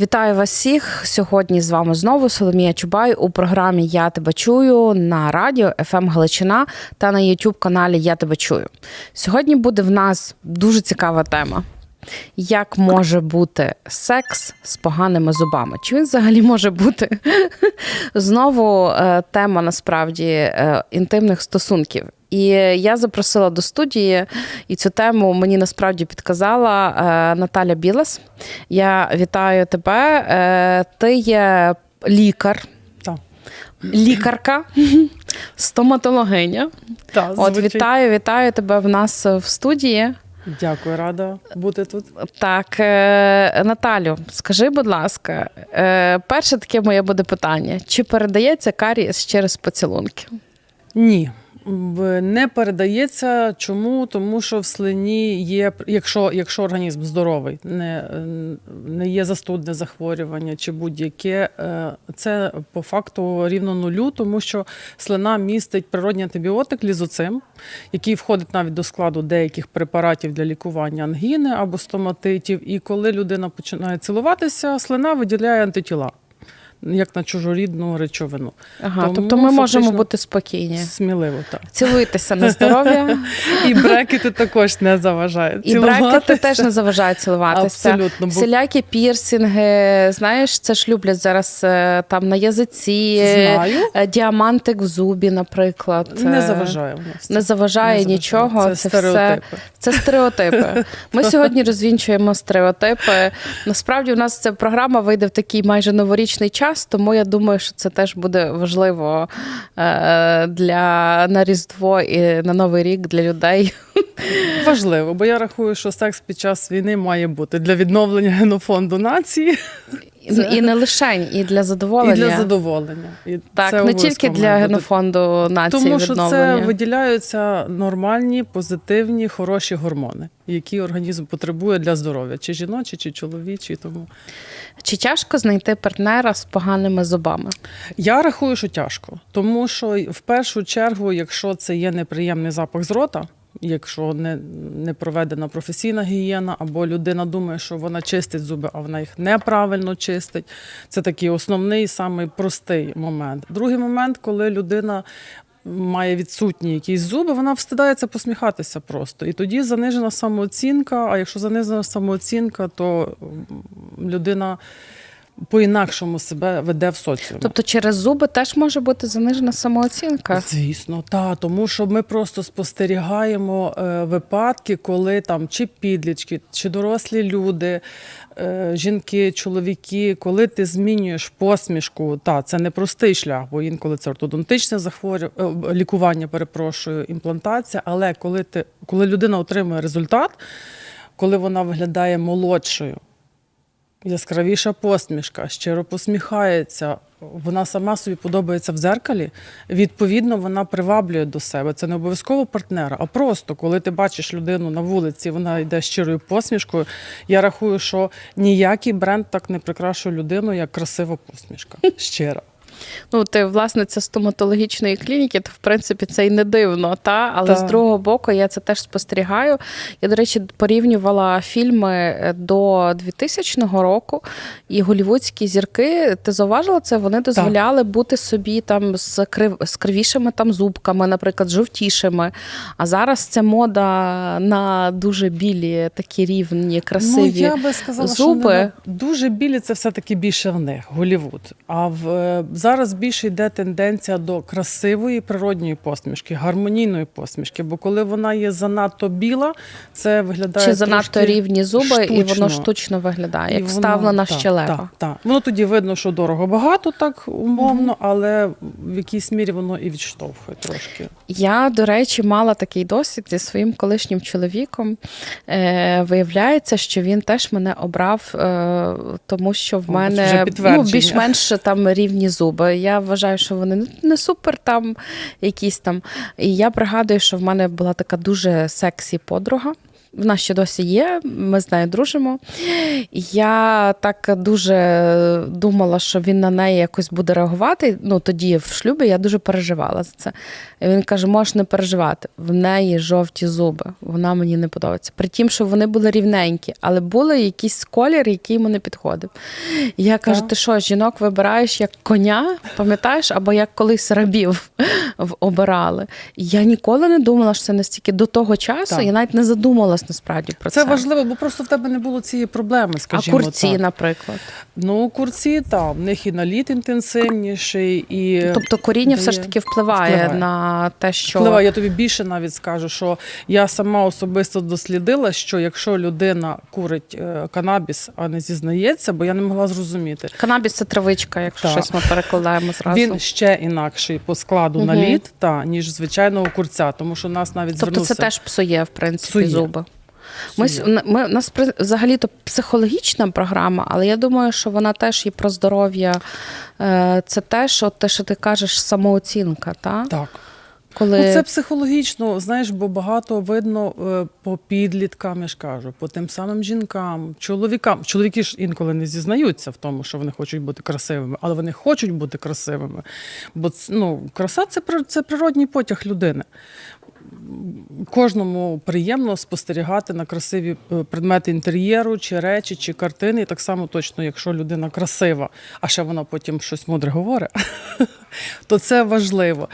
Вітаю вас всіх. Сьогодні з вами знову Соломія Чубай у програмі Я тебе чую на радіо «ФМ Галичина та на youtube каналі Я тебе чую. Сьогодні буде в нас дуже цікава тема. Як може бути секс з поганими зубами? Чи він взагалі може бути? Знову е, тема насправді е, інтимних стосунків. І я запросила до студії, і цю тему мені насправді підказала е, Наталя Білас. Я вітаю тебе. Е, ти є лікар, лікарка, стоматологиня. Так, От вітаю, вітаю тебе в нас в студії. Дякую, рада бути тут. Так, е, Наталю, скажи, будь ласка, перше таке моє буде питання: чи передається карієс через поцілунки? Ні. Не передається. Чому? Тому що в слині є, якщо, якщо організм здоровий, не, не є застудне захворювання чи будь-яке, е, це по факту рівно нулю, тому що слина містить природній антибіотик лізоцим, який входить навіть до складу деяких препаратів для лікування ангіни або стоматитів. І коли людина починає цілуватися, слина виділяє антитіла. Як на чужорідну речовину. Ага, Тому тобто ми можемо бути спокійні. Сміливо, так. Цілуйтеся на здоров'я. І брекети також не заважають. І брекети теж не заважають цілуватися. Абсолютно. Всілякі пірсинги, знаєш, це ж люблять зараз е, там на язиці, знаю, е, діамантик в зубі, наприклад. не Е, заважає в нас. Не заважає Не нічого. Це, Це, стереотипи. все це стереотипи. Ми сьогодні розвінчуємо стереотипи. Насправді, у нас ця програма вийде в такий майже новорічний час, тому я думаю, що це теж буде важливо е, для на Різдво і на Новий рік для людей. Важливо, бо я рахую, що секс під час війни має бути для відновлення генофонду нації Це- і не лише, і для задоволення. і для задоволення. І Так, це не тільки для генофонду нації Тому що це виділяються нормальні, позитивні, хороші гормони, які організм потребує для здоров'я, чи жіночі, чи чоловічі. Тому Чи тяжко знайти партнера з поганими зубами? Я рахую, що тяжко, тому що в першу чергу, якщо це є неприємний запах з рота, якщо не, не проведена професійна гігієна, або людина думає, що вона чистить зуби, а вона їх неправильно чистить. Це такий основний, самий простий момент. Другий момент, коли людина. Має відсутні якісь зуби, вона встидається посміхатися просто. І тоді занижена самооцінка. А якщо занижена самооцінка, то людина по-інакшому себе веде в соціумі. Тобто через зуби теж може бути занижена самооцінка. Звісно, та тому що ми просто спостерігаємо е, випадки, коли там чи підлітки, чи дорослі люди, е, жінки, чоловіки, коли ти змінюєш посмішку, та це не простий шлях, бо інколи це ортодонтичне захворю... е, лікування, перепрошую, імплантація. Але коли ти коли людина отримує результат, коли вона виглядає молодшою. Яскравіша посмішка, щиро посміхається. Вона сама собі подобається в дзеркалі. Відповідно, вона приваблює до себе. Це не обов'язково партнера, а просто коли ти бачиш людину на вулиці, вона йде щирою посмішкою. Я рахую, що ніякий бренд так не прикрашує людину, як красива посмішка. Щира. Ну, ти власниця стоматологічної клініки, то в принципі це й не дивно, та але Так. з другого боку я це теж спостерігаю. Я, до речі, порівнювала фільми е, до 2000 року, і голівудські зірки, ти зауважила це? Вони дозволяли бути собі там з крив з кривішими там зубками, наприклад, жовтішими. А зараз це мода на дуже білі, такі рівні, красиві. Ну, я би сказала, зуби. що не, дуже білі це все-таки більше в них, Голівуд. А в, е, зараз більше йде тенденція до красивої природньої посмішки, гармонійної посмішки. Бо коли вона є занадто біла, це виглядає Чи занадто рівні зуби, і воно штучно. штучно виглядає, як воно- вставлена так, щелепа. Так, так. Воно тоді видно, що дорого багато, так умовно, але в якійсь мірі воно і відштовхує трошки. Я, до речі, мала такий досвід зі своїм колишнім чоловіком. Е, виявляється, що він теж мене обрав, е, тому що в мене ну, більш-менш там рівні зуби. Я вважаю, що вони не супер там якісь там. І я пригадую, що в мене була така дуже сексі подруга. В нас ще досі є, ми з нею дружимо. Я так дуже думала, що він на неї якось буде реагувати. Ну, тоді в шлюбі я дуже переживала за це. І він каже: можеш не переживати. В неї жовті зуби, вона мені не подобається. При тім, що вони були рівненькі, але були якийсь колір, який йому не підходив. І я кажу: ти що, жінок вибираєш як коня, пам'ятаєш, або як колись рабів обирали. Я ніколи не думала, що це настільки до того часу. Так. Я навіть не задумалась насправді про це. Це важливо, бо просто в тебе не було цієї проблеми, А скажімо курці, так. наприклад. Ну, курці, так, в них і наліт інтенсивніший, і Тобто коріння все ж таки впливає, впливає. на те, що Впливає, я тобі більше навіть скажу, що я сама особисто дослідила, що якщо людина курить е, канабіс, а не зізнається, бо я не могла зрозуміти. канабіс це травичка, якщо Так. щось ми перекладаємо зразу. Він ще інакший по складу Мгм. наліт, та, ніж звичайного курця, тому що нас навіть Тобто звернувся. це теж псує, в принципі, Псує. зуби. Ми, ми, у нас при- взагалі-то психологічна програма, але я думаю, що вона теж і про здоров'я. Е, Це теж, от те, що ти кажеш, самооцінка, та? Так. Коли Ну, це психологічно, знаєш, бо багато видно е, по підліткам, я ж кажу, по тим самим жінкам, чоловікам. Чоловіки ж інколи не зізнаються в тому, що вони хочуть бути красивими, але вони хочуть бути красивими. Бо ну, краса це, це природній потяг людини. Кожному приємно спостерігати на красиві е, предмети інтер'єру, чи речі, чи картини. І так само точно, якщо людина красива, а ще вона потім щось мудре говорить, то це важливо.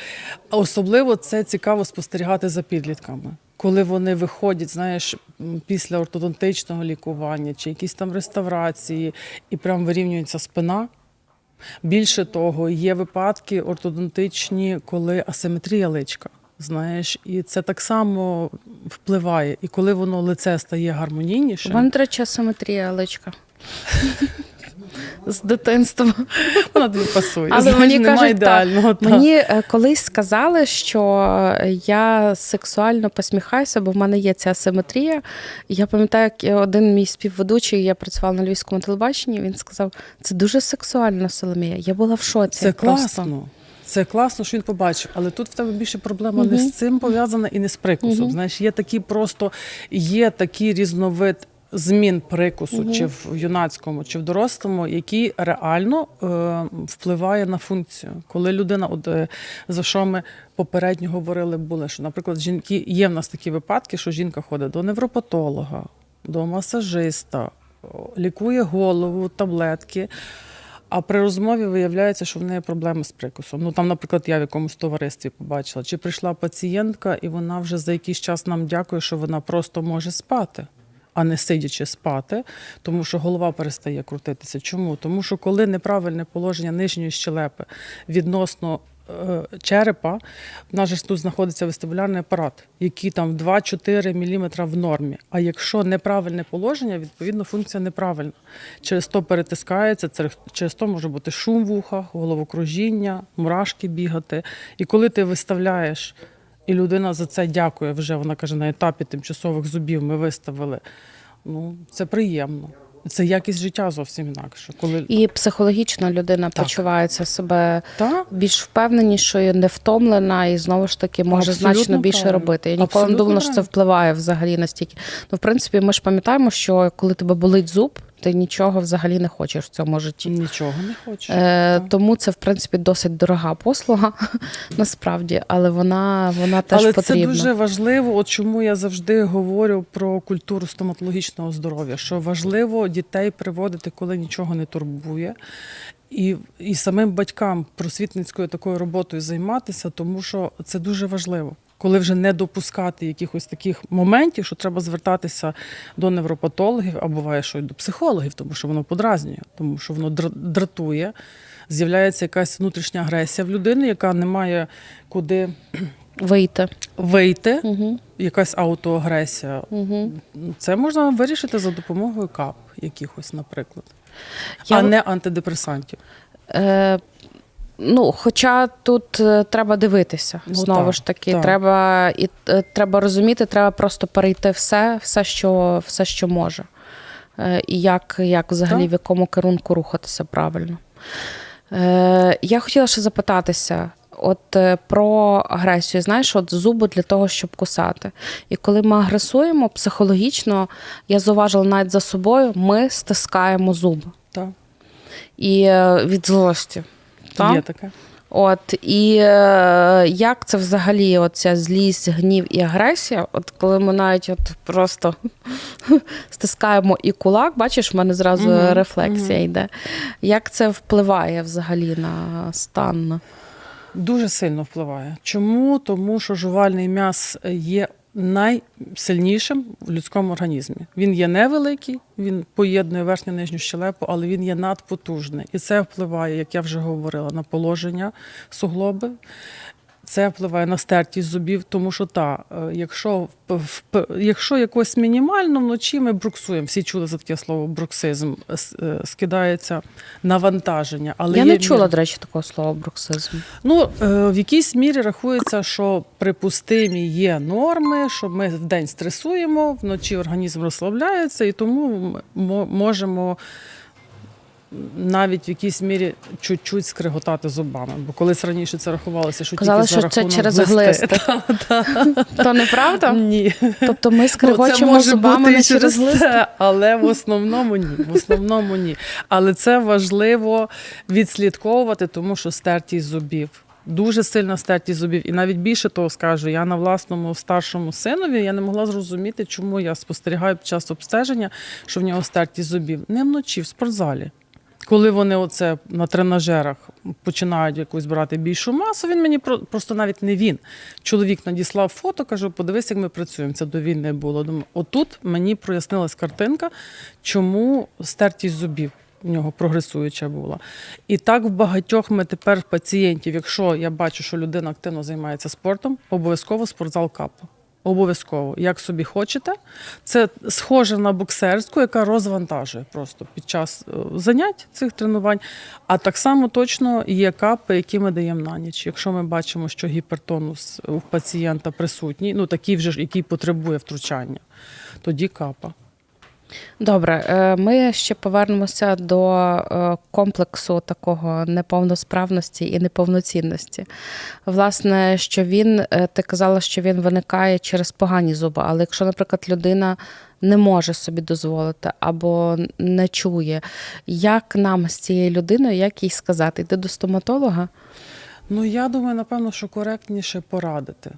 Особливо це цікаво спостерігати за підлітками. Коли вони виходять, знаєш, після ортодонтичного лікування чи якісь там реставрації, і прям вирівнюється спина. Більше того, є випадки ортодонтичні, коли асиметрія личка. Знаєш, і це так само впливає. І коли воно лице стає в гармонійнішим, мене, до речі, личка. З дитинства. вона тобі пасує. Але Знаєш, мені кажуть, ідеального. та. Мені е, колись сказали, що я сексуально посміхаюся, бо в мене є ця асиметрія. Я пам'ятаю, як один мій співведучий, я працювала на львівському телебаченні. Він сказав: це дуже сексуально, Соломія. Я була в шоці. Це просто. класно. Це класно, що він побачив, але тут в тебе більше проблема не з цим пов'язана і не з прикусом. Знаєш, є такі просто є такий різновид змін прикусу, чи в юнацькому, чи в дорослому, який реально е, впливає на функцію. Коли людина, от е, за що ми попередньо говорили, були, що, наприклад, жінки є в нас такі випадки, що жінка ходить до невропатолога, до масажиста, лікує голову, таблетки. А при розмові виявляється, що в неї проблеми з прикусом. Ну там, наприклад, я в якомусь товаристві побачила, чи прийшла пацієнтка, і вона вже за якийсь час нам дякує, що вона просто може спати, а не сидячи спати, тому що голова перестає крутитися. Чому? Тому що коли неправильне положення нижньої щелепи відносно черепа, в нас же тут знаходиться вестибулярний апарат, який там 2-4 мм в нормі. А якщо неправильне положення, відповідно функція неправильна. Через то перетискається, через то може бути шум в ухах, головокружіння, мурашки бігати. І коли ти виставляєш, і людина за це дякує, вже вона каже, на етапі тимчасових зубів ми виставили. Ну, це приємно. Це якість життя зовсім інакше. Коли І психологічно людина Так. почувається себе та, більш впевненішою, не втомлена і знову ж таки може Абсолютно значно більше правильно. робити. Я ніколи не думала, що це впливає взагалі настільки. Ну, в принципі, ми ж пам'ятаємо, що коли тебе болить зуб, ти нічого взагалі не хочеш в цьому житті. нічого не хочеш. Е, тому це в принципі досить дорога послуга, насправді, але вона, вона теж Але потрібна. це дуже важливо. От чому я завжди говорю про культуру стоматологічного здоров'я, що важливо дітей приводити, коли нічого не турбує. І, і самим батькам просвітницькою такою роботою займатися, тому що це дуже важливо. Коли вже не допускати якихось таких моментів, що треба звертатися до невропатологів, а буває, що й до психологів, тому що воно подразнює, тому що воно дра- дратує. З'являється якась внутрішня агресія в людини, яка не має куди Вийти. вийти, Угу. якась аутоагресія. Угу. Це можна вирішити за допомогою кап якихось, наприклад, Я- а не антидепресантів. Е, ну, хоча тут е, треба дивитися. Ну, Знову так, ж таки, так. треба і е, треба розуміти, треба просто перейти все, все, що, все, що може. Е, і як, як взагалі Так. в якому керунку рухатися правильно. Е, я хотіла ще запитатися: от е, про агресію. Знаєш, от зуби для того, щоб кусати. І коли ми агресуємо психологічно, я зауважила навіть за собою, ми стискаємо зуби. Так, І е, від злості. Так? є таке. От і е, як це взагалі, оця злість, гнів і агресія? От коли ми навіть от просто стискаємо і кулак, бачиш, в мене зразу Мгм, рефлексія мгм. йде. Як це впливає взагалі на стан? Дуже сильно впливає. Чому? Тому що жувальний м'яз є найсильнішим в людському організмі. Він є невеликий, він поєднує верхню нижню щелепу, але він є надпотужний. І це впливає, як я вже говорила, на положення суглоби. Це впливає на стертість зубів, тому що та, е, якщо, якщо якось мінімально вночі ми бруксуємо, всі чули за таке слово бруксизм, е, скидається навантаження. Але Я не чула, до речі, такого слова бруксизм. Ну, е, в якійсь мірі рахується, що припустимі є норми, що ми в день стресуємо, вночі організм розслабляється, і тому можемо навіть в якійсь мірі чуть-чуть скриготати зубами. Бо колись раніше це рахувалося, що Казали, тільки за що це рахунок через глисти. глисти. То неправда? Ні. Тобто ми Ну, скригочемо може зубами бути не і через глисти? це, але в основному ні. В основному ні. Але це важливо відслідковувати, тому що стертість зубів. Дуже сильна стертість зубів. І навіть більше того скажу, я на власному старшому синові я не могла зрозуміти, чому я спостерігаю під час обстеження, що в нього стертість зубів. Не вночі, в спортзалі. Коли вони оце на тренажерах починають якусь брати більшу масу, він мені про- просто навіть не він. Чоловік надіслав фото, кажу, подивись, як ми працюємо. Це до війни було. Думаю, отут мені прояснилась картинка, чому стертість зубів у нього прогресуюча була. І так в багатьох ми тепер пацієнтів, якщо я бачу, що людина активно займається спортом, обов'язково спортзал капа. Обов'язково, як собі хочете. Це схоже на боксерську, яка розвантажує просто під час е, занять цих тренувань. А так само точно є капи, які ми даємо на ніч. Якщо ми бачимо, що гіпертонус у пацієнта присутній, ну такий вже ж, який потребує втручання, тоді капа. Добре, е, ми ще повернемося до е, комплексу такого неповносправності і неповноцінності. Власне, що він, е, ти казала, що він виникає через погані зуби, але якщо, наприклад, людина не може собі дозволити або не чує, як нам з цією людиною, як їй сказати, йти до стоматолога? Ну, я думаю, напевно, що коректніше порадити.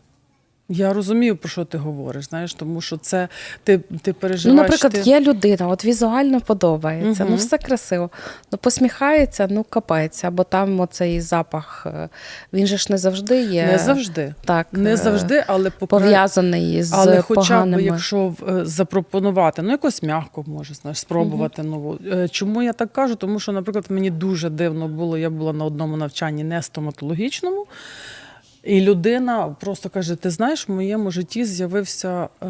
Я розумію, про що ти говориш, знаєш, тому що це ти, ти Ну, наприклад, ти... є людина, от візуально подобається, ну все красиво. Ну посміхається, ну капається, або там оцей запах. е, Він же ж не завжди є Не завжди. так Не е, завжди, але покра- пов'язаний з Але хоча б якщо е, запропонувати, ну якось м'яко може знаєш, спробувати нову. Е, Чому я так кажу? Тому що, наприклад, мені дуже дивно було, я була на одному навчанні не стоматологічному. І людина просто каже: ти знаєш, в моєму житті з'явився е,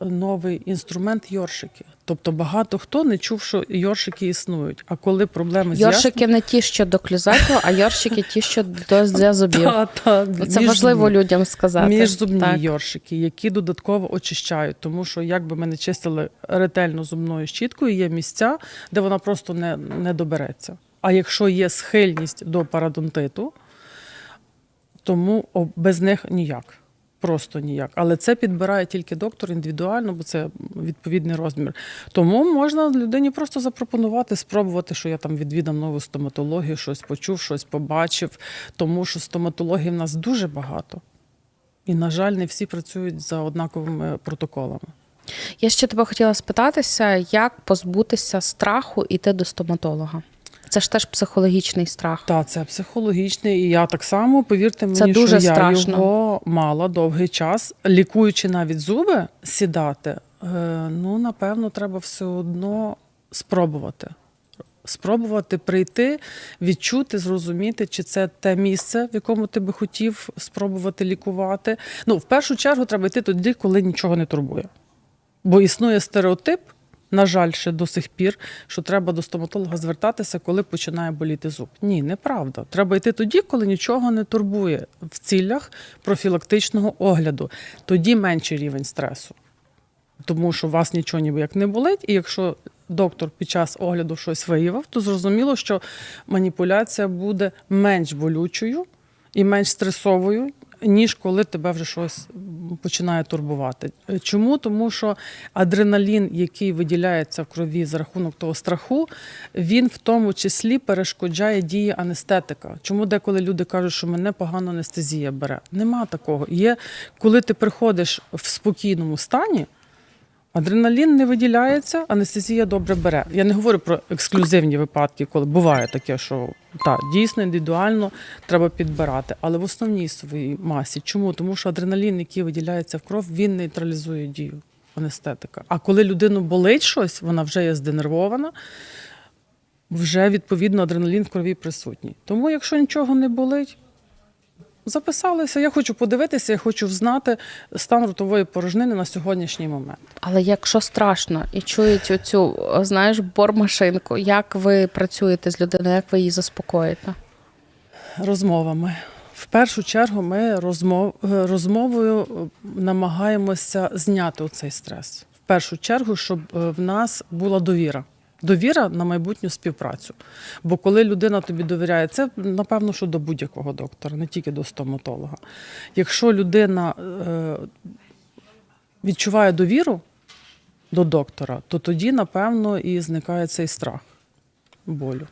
новий інструмент йоршики. Тобто багато хто не чув, що йоршики існують. А коли проблеми з Йоршики не ті, що до клюзаку, а йоршики ті, що до для зубів. Та, та, Це між важливо зубні. людям сказати. Міжзубні Так. йоршики, які додатково очищають, тому що якби ми не чистили ретельно зубною щіткою, є місця, де вона просто не, не добереться. А якщо є схильність до парадонтиту, тому без них ніяк. Просто ніяк. Але це підбирає тільки доктор індивідуально, бо це відповідний розмір. Тому можна людині просто запропонувати, спробувати, що я там відвідам нову стоматологію, щось почув, щось побачив. Тому що стоматологів в нас дуже багато. І, на жаль, не всі працюють за однаковими протоколами. Я ще тебе хотіла спитатися, як позбутися страху іти до стоматолога. Це ж теж психологічний страх. Та це психологічний, і я так само, повірте мені, Це дуже що я страшно. його мала довгий час, лікуючи навіть зуби сідати. Е, ну, напевно, треба все одно спробувати. Спробувати прийти, відчути, зрозуміти, чи це те місце, в якому ти би хотів спробувати лікувати. Ну, в першу чергу, треба йти тоді, коли нічого не турбує. Бо існує стереотип, на жаль, ще до сих пір, що треба до стоматолога звертатися, коли починає боліти зуб. Ні, неправда. Треба йти тоді, коли нічого не турбує в цілях профілактичного огляду. Тоді менший рівень стресу. Тому що у вас нічого ніби як не болить, і якщо доктор під час огляду щось виявив, то зрозуміло, що маніпуляція буде менш болючою, і менш стресовою, ніж коли тебе вже щось починає турбувати. Е, Чому? Тому що адреналін, який виділяється в крові за рахунок того страху, він в тому числі перешкоджає дії анестетика. Чому деколи люди кажуть, що мене погано анестезія бере? Нема такого. Є, коли ти приходиш в спокійному стані. Адреналін не виділяється, анестезія добре бере. Я не говорю про ексклюзивні випадки, коли буває таке, що так, дійсно індивідуально треба підбирати. Але в основній своїй масі. Чому? Тому що адреналін, який виділяється в кров, він нейтралізує дію анестетика. А коли людину болить щось, вона вже є зденервована, вже відповідно адреналін в крові присутній. Тому, якщо нічого не болить, записалися. Я хочу подивитися, я хочу знати стан ротової порожнини на сьогоднішній момент. Але якщо страшно і чують оцю, знаєш, бормашинку, як ви працюєте з людиною, як ви її заспокоїте? розмовами. В першу чергу ми розмов, розмовою е, намагаємося зняти цей стрес. В першу чергу, щоб е, в нас була довіра. Довіра на майбутню співпрацю. Бо коли людина тобі довіряє, це напевно, що до будь-якого доктора, не тільки до стоматолога. Якщо людина е, відчуває довіру до доктора, то тоді, напевно, і зникає цей страх болю.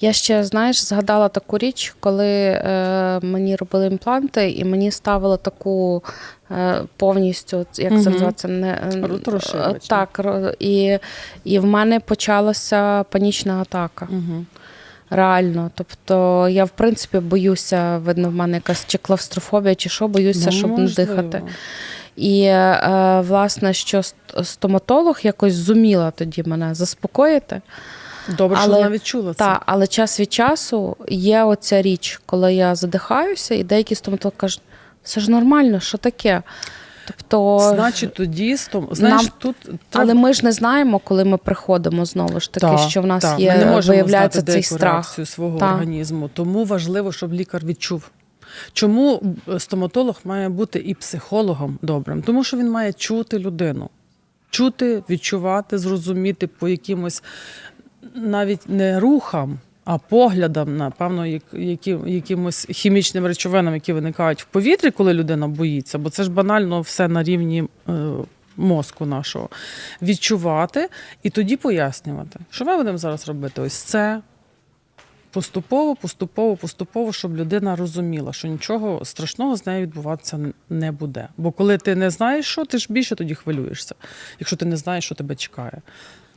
Я ще, знаєш, згадала таку річ, коли е, мені робили імпланти, і мені ставили таку е, повністю, як це Мгм. називається, не е, е, так, і, і в мене почалася панічна атака. Угу. Реально. Тобто я, в принципі, боюся, видно, в мене якась чи клавстрофобія, чи що, боюся, Ну, щоб не дихати. І е, власне, що стоматолог якось зуміла тоді мене заспокоїти. Добре, Але- що вона відчула це. Та, але час від часу є оця річ, коли я задихаюся, і деякі стоматологи кажуть, все ж нормально, що таке? Тобто, Значить, тоді стом... знаєш, Нам- тут але ми ж не знаємо, коли ми приходимо знову ж таки, Так, що в нас так. є, ми не можемо виявляється знати цей страх. свого Так. організму. Тому важливо, щоб лікар відчув. Чому е, стоматолог має бути і психологом добрим? Тому що він має чути людину, чути, відчувати, зрозуміти по якимось навіть не рухам, а поглядам, напевно, які, якимось хімічним речовинам, які виникають в повітрі, коли людина боїться, бо це ж банально все на рівні. Е, Мозку нашого відчувати і тоді пояснювати, що ми будемо зараз робити ось це поступово, поступово, поступово, щоб людина розуміла, що нічого страшного з нею відбуватися не буде. Бо коли ти не знаєш, що ти ж більше тоді хвилюєшся, якщо ти не знаєш, що тебе чекає.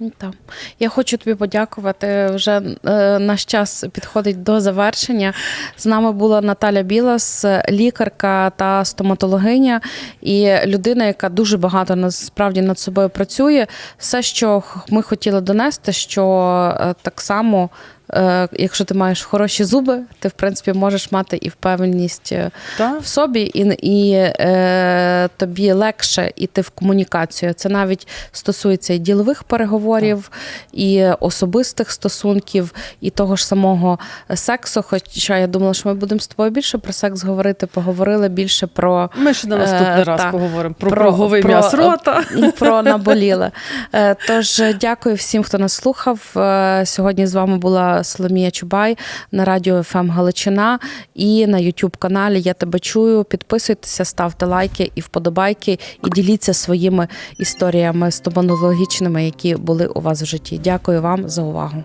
Ну, Так. Я хочу тобі подякувати. Вже е, наш час підходить до завершення. З нами була Наталя Білас, лікарка та стоматологиня, і людина, яка дуже багато насправді над собою працює. Все, що ми хотіли донести, що е, так само. Е, Якщо ти маєш хороші зуби, ти в принципі можеш мати і впевненість е, в собі, і, і е, тобі легше йти в комунікацію. Це навіть стосується і ділових переговорів, і особистих стосунків, і того ж самого сексу. Хоча я думала, що ми будемо з тобою більше про секс говорити, поговорили більше про. Ми ще на наступний Е, раз та. поговоримо про, Про- проговий про- м'яс рота. Про наболіле. Е, Тож дякую всім, хто нас слухав. Е, Сьогодні з вами була Соломія Чубай на радіо ФМ Галичина і на Ютуб каналі Я тебе чую. Підписуйтеся, ставте лайки і вподобайки, і діліться своїми історіями стоматологічними, які були у вас в житті. Дякую вам за увагу.